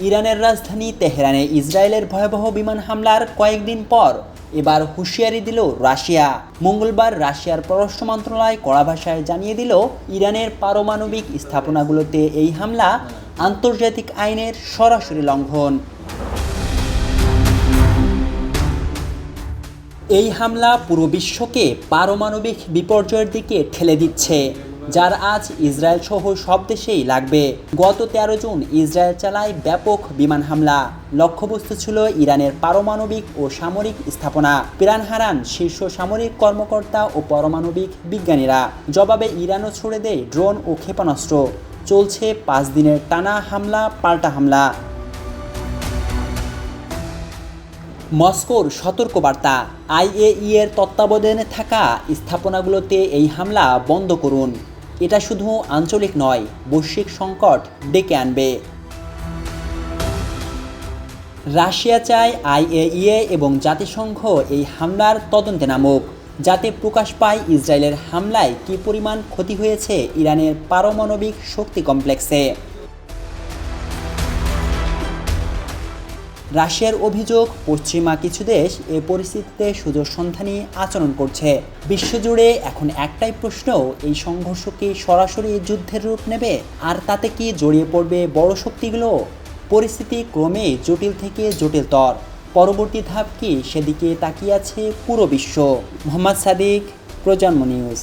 ইরানের রাজধানী তেহরানে ইসরায়েলের ভয়াবহ বিমান হামলার কয়েকদিন পর এবার হুঁশিয়ারি দিল রাশিয়া। মঙ্গলবার রাশিয়ার পররাষ্ট্র মন্ত্রণালয় কড়া ভাষায় জানিয়ে দিল, ইরানের পারমাণবিক স্থাপনাগুলোতে এই হামলা আন্তর্জাতিক আইনের সরাসরি লঙ্ঘন। এই হামলা পুরো বিশ্বকে পারমাণবিক বিপর্যয়ের দিকে ঠেলে দিচ্ছে। যার আজ ইসরায়েল সহ সব দেশেই লাগবে। গত তেরো জুন ইসরায়েল চালায় ব্যাপক বিমান হামলা। লক্ষ্যবস্তু ছিল ইরানের পারমাণবিক ও সামরিক স্থাপনা। প্রাণ হারান শীর্ষ সামরিক কর্মকর্তা ও পারমাণবিক বিজ্ঞানীরা। জবাবে ইরানও ছুড়ে দেয় ড্রোন ও ক্ষেপণাস্ত্র। চলছে পাঁচ দিনের টানা হামলা, পাল্টা হামলা। মস্কোর সতর্কবার্তা। আইএই এর তত্ত্বাবধানে থাকা স্থাপনাগুলোতে এই হামলা বন্ধ করুন। এটা শুধু আঞ্চলিক নয়, বৈশ্বিক সংকট ডেকে আনবে। রাশিয়া চায় আইএইএ এবং জাতিসংঘ এই হামলার তদন্তে নামুক, যাতে প্রকাশ পায় ইসরায়েলের হামলায় কী পরিমাণ ক্ষতি হয়েছে ইরানের পারমাণবিক শক্তি কমপ্লেক্সে। রাশিয়ার অভিযোগ, পশ্চিমা কিছু দেশ এ পরিস্থিতিতে সুযোগ সন্ধানী আচরণ করছে। বিশ্বজুড়ে এখন একটাই প্রশ্ন, এই সংঘর্ষ কি সরাসরি যুদ্ধের রূপ নেবে? আর তাতে কি জড়িয়ে পড়বে বড় শক্তিগুলো? পরিস্থিতি ক্রমে জটিল থেকে জটিলতর পরবর্তী ধাপ কি? সেদিকে তাকিয়ে আছে পুরো বিশ্ব। মোহাম্মদ সাদিক, প্রজন্ম নিউজ।